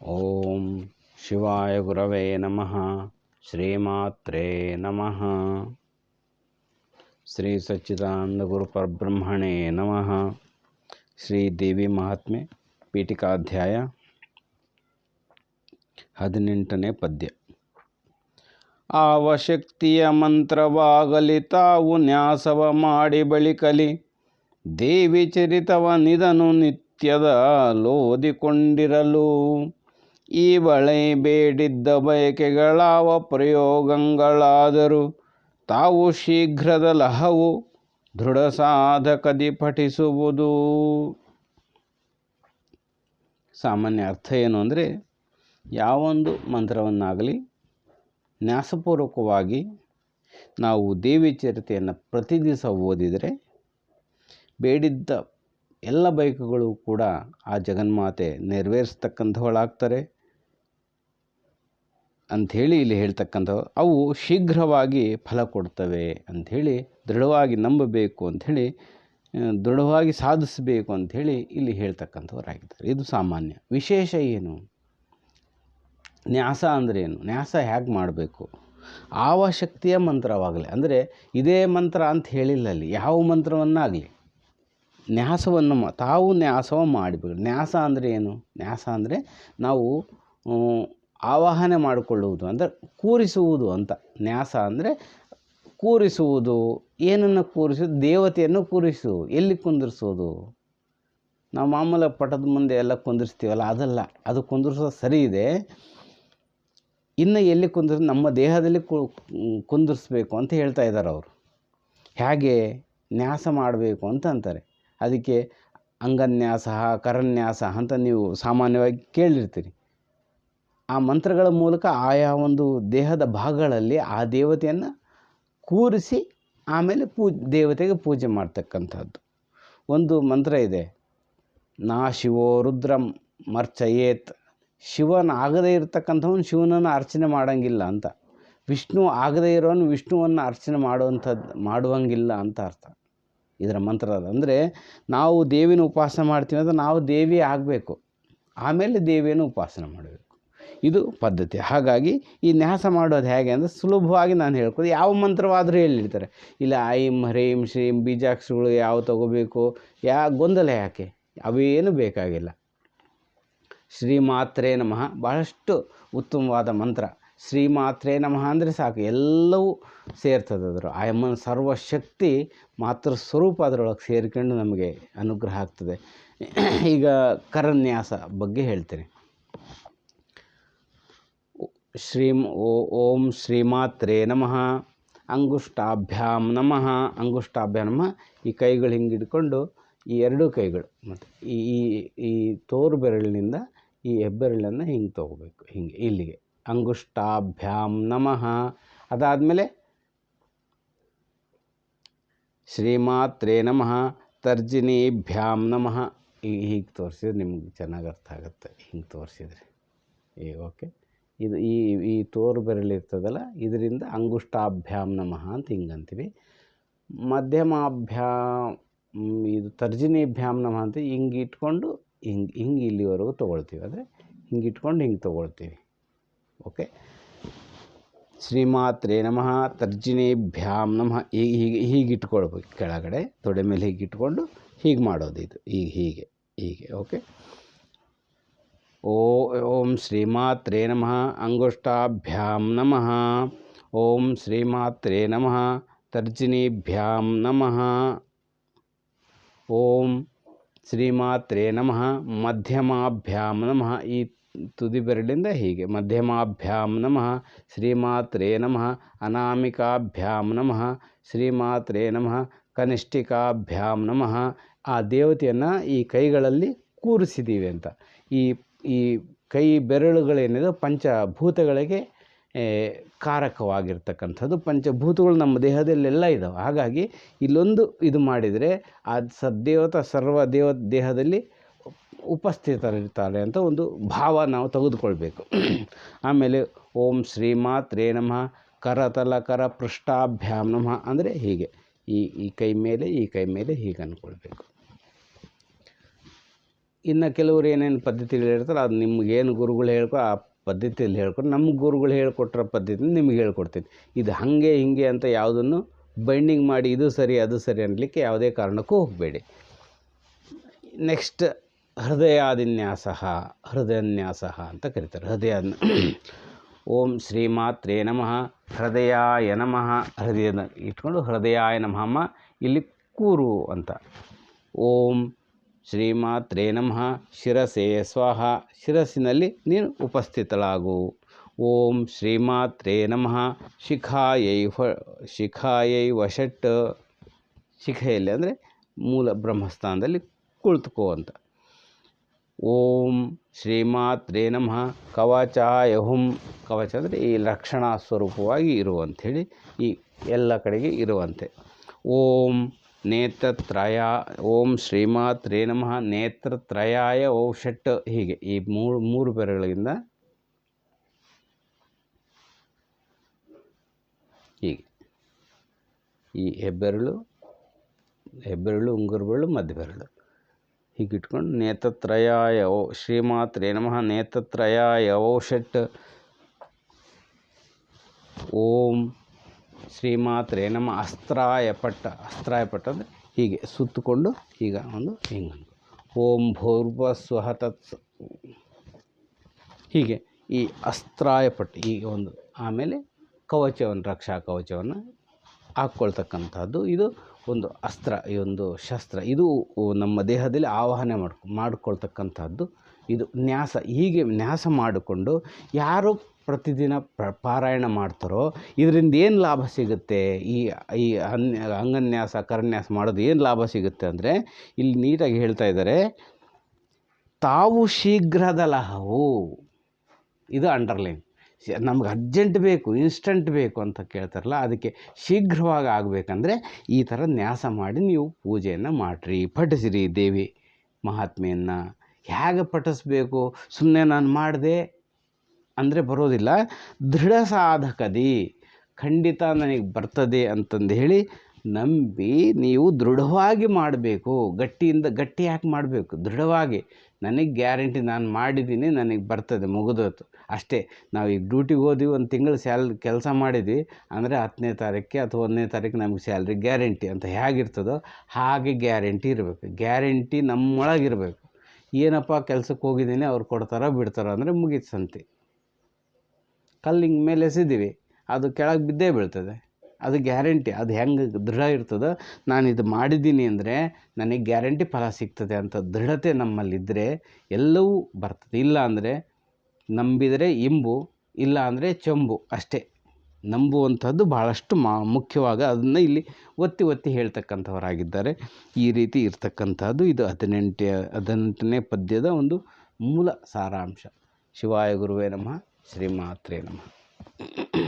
ಓಂ ಶಿವಾಯ ಗುರವೇ ನಮಃ ಶ್ರೀಮಾತ್ರೇ ನಮಃ ಶ್ರೀ ಸಚ್ಚಿದಾನಂದ ಗುರು ಪರಬ್ರಹ್ಮಣೇ ನಮಃ ಶ್ರೀ ದೇವಿ ಮಹಾತ್ಮೆ ಪೀಠಿಕಾಧ್ಯಾಯ ಹದಿನೆಂಟನೇ ಪದ್ಯ ಆವಶಕ್ತಿಯ ಮಂತ್ರವಾಗಲಿ ತಾವು ನ್ಯಾಸವ ಮಾಡಿ ಬಳಿಕಲಿ ದೇವಿ ಚರಿತವ ನಿಧನು ನಿತ್ಯದ ಲೋದಿಕೊಂಡಿರಲು ಈ ಬಳೆ ಬೇಡಿದ್ದ ಬಯಕೆಗಳಾವ ಪ್ರಯೋಗಗಳಾದರೂ ತಾವು ಶೀಘ್ರದ ಲಹವು ದೃಢ ಸಾಧಕದಿ ಪಠಿಸುವುದು. ಸಾಮಾನ್ಯ ಅರ್ಥ ಏನು ಅಂದರೆ ಯಾವೊಂದು ಮಂತ್ರವನ್ನಾಗಲಿ ನ್ಯಾಸಪೂರ್ವಕವಾಗಿ ನಾವು ದೇವಿ ಚರಿತೆಯನ್ನು ಪ್ರತಿ ದಿವಸ ಓದಿದರೆ ಬೇಡಿದ್ದ ಎಲ್ಲ ಬೈಕುಗಳು ಕೂಡ ಆ ಜಗನ್ಮಾತೆ ನೆರವೇರಿಸ್ತಕ್ಕಂಥವಳಾಗ್ತಾರೆ. ಅಂಥೇಳಿ ಇಲ್ಲಿ ಹೇಳ್ತಕ್ಕಂಥವು, ಅವು ಶೀಘ್ರವಾಗಿ ಫಲ ಕೊಡ್ತವೆ ಅಂಥೇಳಿ ದೃಢವಾಗಿ ನಂಬಬೇಕು ಅಂಥೇಳಿ ದೃಢವಾಗಿ ಸಾಧಿಸಬೇಕು ಅಂಥೇಳಿ ಇಲ್ಲಿ ಹೇಳ್ತಕ್ಕಂಥವರಾಗಿದ್ದಾರೆ. ಇದು ಸಾಮಾನ್ಯ. ವಿಶೇಷ ಏನು? ನ್ಯಾಸ ಅಂದ್ರೇನು ನ್ಯಾಸ ಹೇಗೆ ಮಾಡಬೇಕು? ಆವ ಶಕ್ತಿಯ ಮಂತ್ರವಾಗಲಿ, ಅಂದರೆ ಇದೇ ಮಂತ್ರ ಅಂತ ಹೇಳಿಲ್ಲ ಅಲ್ಲಿ, ಯಾವ ಮಂತ್ರವನ್ನಾಗಲಿ? ನ್ಯಾಸವನ್ನು ತಾವು ನ್ಯಾಸವ ಮಾಡಬೇಕು ನ್ಯಾಸ ಅಂದರೆ ಏನು? ನ್ಯಾಸ ಅಂದರೆ ನಾವು ಆವಾಹನೆ ಮಾಡಿಕೊಳ್ಳುವುದು ಅಂದರೆ ಕೂರಿಸುವುದು ಅಂತ. ನ್ಯಾಸ ಅಂದರೆ ಕೂರಿಸುವುದು, ಏನನ್ನು ಕೂರಿಸುವುದು? ದೇವತೆಯನ್ನು ಕೂರಿಸು, ಎಲ್ಲಿ ಕುಂದಿರಿಸೋದು? ನಾವು ಮಾಮೂಲ ಪಟದ ಮುಂದೆ ಎಲ್ಲ ಕುಂದಿರ್ಸ್ತೀವಲ್ಲ, ಅದಲ್ಲ. ಅದು ಕುಂದಿರ್ಸೋದು ಸರಿ ಇದೆ. ಇನ್ನು ಎಲ್ಲಿ ಕುಂದಿರ್ ನಮ್ಮ ದೇಹದಲ್ಲಿ ಕುಂದಿರಿಸ್ಬೇಕು ಅಂತ ಹೇಳ್ತಾ ಇದ್ದಾರೆ ಅವರು. ಹೇಗೆ ನ್ಯಾಸ ಮಾಡಬೇಕು ಅಂತ ಅಂತಾರೆ. ಅದಕ್ಕೆ ಅಂಗನ್ಯಾಸ, ಕರನ್ಯಾಸ ಅಂತ ನೀವು ಸಾಮಾನ್ಯವಾಗಿ ಕೇಳಿರ್ತೀರಿ. ಆ ಮಂತ್ರಗಳ ಮೂಲಕ ಆಯಾ ಒಂದು ದೇಹದ ಭಾಗಗಳಲ್ಲಿ ಆ ದೇವತೆಯನ್ನು ಕೂರಿಸಿ ಆಮೇಲೆ ಪೂ, ದೇವತೆಗೆ ಪೂಜೆ ಮಾಡ್ತಕ್ಕಂಥದ್ದು. ಒಂದು ಮಂತ್ರ ಇದೆ. ನಾ ಶಿವೋ ರುದ್ರಂ ಮರ್ಚಯೇತ್. ಶಿವನ ಆಗದೇ ಇರತಕ್ಕಂಥವನು ಶಿವನನ್ನು ಅರ್ಚನೆ ಮಾಡೋಂಗಿಲ್ಲ ಅಂತ. ವಿಷ್ಣು ಆಗದೇ ಇರೋನು ವಿಷ್ಣುವನ್ನು ಅರ್ಚನೆ ಮಾಡುವಂಥದ್ದು ಮಾಡುವಂಗಿಲ್ಲ ಅಂತ ಅರ್ಥ. ಇದರ ಮಂತ್ರ ಅಂದರೆ ನಾವು ದೇವಿನ ಉಪಾಸನೆ ಮಾಡ್ತೀವಿ ಅಂದರೆ ನಾವು ದೇವಿ ಆಗಬೇಕು. ಆಮೇಲೆ ದೇವಿಯನ್ನು ಉಪಾಸನೆ ಮಾಡಬೇಕು ಇದು ಪದ್ಧತಿ. ಹಾಗಾಗಿ ಈ ನ್ಯಾಸ ಮಾಡೋದು ಹೇಗೆ ಅಂದರೆ ಸುಲಭವಾಗಿ ನಾನು ಹೇಳ್ಕೊಡಿ. ಯಾವ ಮಂತ್ರವಾದರೂ ಹೇಳಿರ್ತಾರೆ. ಇಲ್ಲ, ಐಂ, ಹ್ರೀಂ, ಶ್ರೀಂ ಬೀಜಾಕ್ಷಗಳು ಯಾವ ತಗೋಬೇಕು, ಯಾ ಗೊಂದಲ ಯಾಕೆ? ಅವೇನು ಬೇಕಾಗಿಲ್ಲ. ಶ್ರೀಮಾತ್ರೇ ನಮಃ. ಬಹಳಷ್ಟು ಉತ್ತಮವಾದ ಮಂತ್ರ. ಶ್ರೀಮಾತ್ರೇ ನಮಃ ಅಂದರೆ ಸಾಕು. ಎಲ್ಲವೂ ಸೇರ್ತದೆ ಅದರ ಆಯಮ್ಮನ ಸರ್ವಶಕ್ತಿ ಮಾತೃ ಸ್ವರೂಪ ಅದರೊಳಗೆ ಸೇರಿಕೊಂಡು ನಮಗೆ ಅನುಗ್ರಹ ಆಗ್ತದೆ. ಈಗ ಕರನ್ಯಾಸ ಬಗ್ಗೆ ಹೇಳ್ತೇನೆ. ಶ್ರೀಂ ಓ ಓಂ ಶ್ರೀಮಾತ್ರೇ ನಮಃ ಅಂಗುಷ್ಟಾಭ್ಯಾಂ ನಮಃ ಅಂಗುಷ್ಟಾಭ್ಯಾಂ ನಮಃ ಈ ಕೈಗಳು ಹಿಂಗೆ ಹಿಡ್ಕೊಂಡು ಈ ಎರಡೂ ಕೈಗಳು ಮತ್ತು ಈ ಈ ತೋರು ಬೆರಳಿನಿಂದ ಈ ಹೆಬ್ಬೆರಳನ್ನು ಹಿಂಗೆ ತೊಗೋಬೇಕು, ಹಿಂಗೆ ಇಲ್ಲಿಗೆ. ಅಂಗುಷ್ಟಾಭ್ಯಾಂ ನಮಃ. ಅದಾದಮೇಲೆ ಶ್ರೀಮಾತ್ರೇ ನಮಃ, ತರ್ಜಿನೀಭ್ಯಾಂ ನಮಃ. ಈ ಹೀಗೆ ತೋರಿಸಿದ್ರೆ ನಿಮ್ಗೆ ಚೆನ್ನಾಗಿ ಅರ್ಥ ಆಗುತ್ತೆ. ಹಿಂಗೆ ತೋರಿಸಿದ್ರೆ. ಏ, ಓಕೆ. ಇದು ಈ ಈ ತೋರು ಬೆರಳಿರ್ತದಲ್ಲ ಇದರಿಂದ ಅಂಗುಷ್ಟಾಭ್ಯಾಮ್ ನಮಃ ಅಂತ ಹಿಂಗಂತೀವಿ. ಮಧ್ಯಮಾಭ್ಯಾಮ್ ಇದು ತರ್ಜಿನಿಭ್ಯಾಮ್ ನಮಃ ಅಂತ ಹಿಂಗೆ ಇಟ್ಕೊಂಡು ಹಿಂಗೆ ಹಿಂಗೆ ಇಲ್ಲಿವರೆಗೂ ತೊಗೊಳ್ತೀವಿ. ಅಂದರೆ ಹಿಂಗೆ ಇಟ್ಕೊಂಡು ಹಿಂಗೆ ತೊಗೊಳ್ತೀವಿ. ಓಕೆ? ಶ್ರೀಮಾತ್ರೇ ನಮಃ, ತರ್ಜಿನಿಭ್ಯಾಮ್ ನಮಃ ಈಗ ಹೀಗೆ ಹೀಗೆ ಇಟ್ಕೊಳ್ಬೇಕು. ಕೆಳಗಡೆ ತೊಡೆ ಮೇಲೆ ಹೀಗೆ ಇಟ್ಕೊಂಡು ಹೀಗೆ ಮಾಡೋದು ಇದು ಈಗ ಹೀಗೆ ಹೀಗೆ, ಓಕೆ? ಓ ಓಂ ಶ್ರೀಮಾತ್ರೇ ನಮಃ ಅಂಗುಷ್ಟಾಭ್ಯಾಂ ನಮಃ ಓಂ ಶ್ರೀಮಾತ್ರೇ ನಮಃ ತರ್ಜಿನೀಭ್ಯಾಂ ನಮಃ ಓಂ ಶ್ರೀಮಾತ್ರೇ ನಮಃ ಮಧ್ಯಮಾಭ್ಯಾಂ ನಮಃ ಈ ತುದಿ ಬೆರಳಿಂದ ಹೀಗೆ ಮಧ್ಯಮಾಭ್ಯಾಂ ನಮಃ ಶ್ರೀಮಾತ್ರೇ ನಮಃ ಅನಾಮಿಕಾಭ್ಯಾಂ ನಮಃ ಶ್ರೀಮಾತ್ರೇ ನಮಃ ಕನಿಷ್ಠಿಕಾಭ್ಯಾಂ ನಮಃ ಆ ದೇವತೆಯನ್ನು ಈ ಕೈಗಳಲ್ಲಿ ಕೂರಿಸಿದ್ದೀವಿ ಅಂತ. ಈ ಈ ಕೈ ಬೆರಳುಗಳೇನಿದೆ, ಪಂಚಭೂತಗಳಿಗೆ ಕಾರಕವಾಗಿರ್ತಕ್ಕಂಥದ್ದು. ಪಂಚಭೂತಗಳು ನಮ್ಮ ದೇಹದಲ್ಲೆಲ್ಲ ಇದ್ದಾವೆ ಹಾಗಾಗಿ ಇಲ್ಲೊಂದು ಇದು ಮಾಡಿದರೆ ಆ ಸದ್ದೇವತ ಸರ್ವ ದೇವ ದೇಹದಲ್ಲಿ ಉಪಸ್ಥಿತರಿರ್ತಾರೆ ಅಂತ ಒಂದು ಭಾವ ನಾವು ತೆಗೆದುಕೊಳ್ಬೇಕು. ಆಮೇಲೆ ಓಂ ಶ್ರೀಮಾತ್ರೇ ನಮಃ ಕರತಲ ಕರ ಪೃಷ್ಠಾಭ್ಯಾಂ ನಮಃ, ಅಂದರೆ ಹೀಗೆ. ಈ ಈ ಕೈ ಮೇಲೆ, ಈ ಕೈ ಮೇಲೆ ಹೀಗೆ ಅಂದ್ಕೊಳ್ಬೇಕು ಇನ್ನು ಕೆಲವರು ಏನೇನು ಪದ್ಧತಿಗಳು ಹೇಳ್ತಾರೆ ಅದು ನಿಮ್ಗೇನು ಗುರುಗಳು ಹೇಳ್ಕೊ, ಆ ಪದ್ಧತಿಯಲ್ಲಿ ಹೇಳ್ಕೊಂಡು ನಮ್ಮ ಗುರುಗಳು ಹೇಳ್ಕೊಟ್ಟಿರೋ ಪದ್ಧತಿ ನಿಮ್ಗೆ ಹೇಳ್ಕೊಡ್ತೀನಿ. ಇದು ಹಾಗೆ ಹಿಂಗೆ ಅಂತ ಯಾವುದನ್ನು ಬೈಂಡಿಂಗ್ ಮಾಡಿ ಇದು ಸರಿ, ಅದು ಸರಿ ಅನ್ನಲಿಕ್ಕೆ ಯಾವುದೇ ಕಾರಣಕ್ಕೂ ಹೋಗಬೇಡಿ. ನೆಕ್ಸ್ಟ್ ಹೃದಯಾದಿನ್ಯಾಸ, ಹೃದಯನ್ಯಾಸ ಅಂತ ಕರೀತಾರೆ. ಹೃದಯ ಓಂ ಶ್ರೀಮಾತ್ರೇ ನಮಃ. ಹೃದಯಾಯ ನಮಃ. ಹೃದಯದ ಇಟ್ಕೊಂಡು ಹೃದಯಾಯ ನಮಃ ಇಲ್ಲಿ ಕೂರು ಅಂತ. ಓಂ ಶ್ರೀಮಾತ್ರೇ ನಮಃ. ಶಿರಸೇ ಸ್ವಾಹ. ಶಿರಸ್ಸಿನಲ್ಲಿ ನೀನು ಉಪಸ್ಥಿತಳಾಗು. ಓಂ ಶ್ರೀಮಾತ್ರೇ ನಮಃ. ಶಿಖಾಯೈ ಫ ಶಿಖಾಯೈ ವಷಟ್ ಶಿಖೆಯಲ್ಲಿ ಅಂದರೆ ಮೂಲ ಬ್ರಹ್ಮಸ್ಥಾನದಲ್ಲಿ ಕುಳಿತುಕೋ ಅಂತ. ಓಂ ಶ್ರೀಮಾತ್ರೇ ನಮಃ. ಕವಚಾಯ ಹುಂ. ಕವಚ ಅಂದರೆ ಈ ರಕ್ಷಣಾ ಸ್ವರೂಪವಾಗಿ ಇರುವಂಥೇಳಿ ಈ ಎಲ್ಲ ಕಡೆಗೆ ಇರುವಂತೆ. ಓಂ ನೇತ್ರತ್ರಯ, ಓಂ ಶ್ರೀಮಾತ್ ಶ್ರೀಮಾತ್ರೇ ನಮಃ. ನೇತ್ರತ್ರಯಾಯ ಓ ಹೀಗೆ ಈ ಮೂರು ಮೂರು ಬೆರಗಳಿಂದ ಹೀಗೆ. ಈ ಹೆಬ್ಬೆರಳು ಹೆಬ್ಬೆರಳು ಉಂಗುರ ಬೆರಳು ಮಧ್ಯ ಬೆರಳು ಹೀಗೆ ಇಟ್ಕೊಂಡು ನೇತ್ರತ್ರಯಾಯ ಓ ಶ್ರೀಮಾತ್ರೇ ನಮಃ. ನೇತ್ರತ್ರಯಾಯ ಓ ಓಂ ಶ್ರೀಮಾತ್ರೇ ನಮ್ಮ ಅಸ್ತ್ರಾಯ ಪಟ್ಟ ಅಸ್ತ್ರಾಯ ಪಟ್ಟ ಅಂದರೆ ಹೀಗೆ ಸುತ್ತಕೊಂಡು ಈಗ ಒಂದು ಹಿಂಗೆ. ಓಂ ಭೂರ್ಭ ಸ್ವಹ ತತ್ ಹೀಗೆ ಈ ಅಸ್ತ್ರಾಯ ಪಟ್ಟ ಈಗ ಒಂದು ಆಮೇಲೆ ಕವಚವನ್ನು, ರಕ್ಷಾ ಕವಚವನ್ನು ಹಾಕ್ಕೊಳ್ತಕ್ಕಂಥದ್ದು. ಇದು ಒಂದು ಅಸ್ತ್ರ, ಈ ಒಂದು ಶಸ್ತ್ರ. ಇದು ನಮ್ಮ ದೇಹದಲ್ಲಿ ಆವಾಹನೆ ಮಾಡ್ಕೊ, ಮಾಡಿಕೊಳ್ತಕ್ಕಂಥದ್ದು. ಇದು ನ್ಯಾಸ, ಹೀಗೆ ನ್ಯಾಸ ಮಾಡಿಕೊಂಡು ಯಾರು ಪ್ರತಿದಿನ ಪ್ರ, ಪಾರಾಯಣ ಮಾಡ್ತಾರೋ, ಇದರಿಂದ ಏನು ಲಾಭ ಸಿಗುತ್ತೆ? ಈ ಈ ಅನ್ಯ, ಅಂಗನ್ಯಾಸ, ಕರನ್ಯಾಸ ಮಾಡೋದು ಏನು ಲಾಭ ಸಿಗುತ್ತೆ ಅಂದರೆ, ಇಲ್ಲಿ ನೀಟಾಗಿ ಹೇಳ್ತಾ ಇದ್ದಾರೆ, ತಾವು ಶೀಘ್ರದ ಲಹವು ಇದು ಅಂಡರ್ಲೈನ್. ನಮ್ಗೆ ಅರ್ಜೆಂಟ್ ಬೇಕು, ಇನ್ಸ್ಟಂಟ್ ಬೇಕು ಅಂತ ಕೇಳ್ತಾರಲ್ಲ, ಅದಕ್ಕೆ ಶೀಘ್ರವಾಗಿ ಆಗಬೇಕಂದ್ರೆ ಈ ಥರ ನ್ಯಾಸ ಮಾಡಿ ನೀವು ಪೂಜೆಯನ್ನು ಮಾಡಿರಿ. ಪಠಿಸಿರಿ ದೇವಿ ಮಹಾತ್ಮೆಯನ್ನು. ಹೇಗೆ ಪಠಿಸ್ಬೇಕು? ಸುಮ್ಮನೆ ನಾನು ಮಾಡಿದೆ ಅಂದರೆ ಬರೋದಿಲ್ಲ. ದೃಢ ಸಾಧಕದಿ. ಖಂಡಿತ ನನಗೆ ಬರ್ತದೆ ಅಂತಂದು ಹೇಳಿ ನಂಬಿ ನೀವು ದೃಢವಾಗಿ ಮಾಡಬೇಕು. ಗಟ್ಟಿಯಿಂದ ಗಟ್ಟಿ ಯಾಕೆ ಮಾಡಬೇಕು? ದೃಢವಾಗಿ. ನನಗೆ ಗ್ಯಾರಂಟಿ ನಾನು ಮಾಡಿದ್ದೀನಿ, ನನಗೆ ಬರ್ತದೆ ಮುಗಿದೋತು ಅಷ್ಟೇ. ನಾವು ಈಗ ಡ್ಯೂಟಿಗೆ ಹೋದಿವಿ, ಒಂದು ತಿಂಗಳು ಸ್ಯಾಲ್, ಕೆಲಸ ಮಾಡಿದ್ವಿ. ಅಂದರೆ ಹತ್ತನೇ ತಾರೀಕಿಗೆ ಅಥವಾ ಒಂದನೇ ತಾರೀಕು ನಮಗೆ ಸ್ಯಾಲ್ರಿ ಗ್ಯಾರಂಟಿ ಅಂತ ಹೇಗಿರ್ತದೋ ಹಾಗೆ ಗ್ಯಾರಂಟಿ ಇರಬೇಕು. ಗ್ಯಾರಂಟಿ ನಮ್ಮೊಳಗಿರಬೇಕು. ಏನಪ್ಪ ಕೆಲ್ಸಕ್ಕೆ ಹೋಗಿದ್ದೀನಿ, ಅವ್ರು ಕೊಡ್ತಾರ, ಬಿಡ್ತಾರ ಅಂದರೆ ಮುಗೀತು ಸಂತೆ. ಕಲ್ಲು ಹಿಂಗೆ ಮೇಲೆ ಎಸಿದ್ದೀವಿ ಅದು ಕೆಳಗೆ ಬಿದ್ದೇ ಬೀಳ್ತದೆ. ಅದು ಗ್ಯಾರಂಟಿ, ಅದು ಹೆಂಗೆ ದೃಢ ಇರ್ತದೆ, ನಾನು ಇದು ಮಾಡಿದ್ದೀನಿ ಅಂದರೆ ನನಗೆ ಗ್ಯಾರಂಟಿ ಫಲ ಸಿಗ್ತದೆ ಅಂತ ದೃಢತೆ ನಮ್ಮಲ್ಲಿದ್ದರೆ ಎಲ್ಲವೂ ಬರ್ತದೆ. ಇಲ್ಲ ಅಂದರೆ ನಂಬಿದರೆ ಇಂಬು, ಇಲ್ಲ ಅಂದರೆ ಚಂಬು ಅಷ್ಟೇ. ನಂಬುವಂಥದ್ದು ಭಾಳಷ್ಟು ಮಾ, ಮುಖ್ಯವಾಗ ಅದನ್ನು ಇಲ್ಲಿ ಒತ್ತಿ ಒತ್ತಿ ಹೇಳ್ತಕ್ಕಂಥವರಾಗಿದ್ದಾರೆ. ಈ ರೀತಿ ಇರ್ತಕ್ಕಂಥದ್ದು ಇದು ಹದಿನೆಂಟೇ, ಹದಿನೆಂಟನೇ ಪದ್ಯದ ಒಂದು ಮೂಲ ಸಾರಾಂಶ. ಶಿವಾಯ ಗುರುವೇ ನಮಃ, ಶ್ರೀಮಾತ್ರೇ ನಮಃ.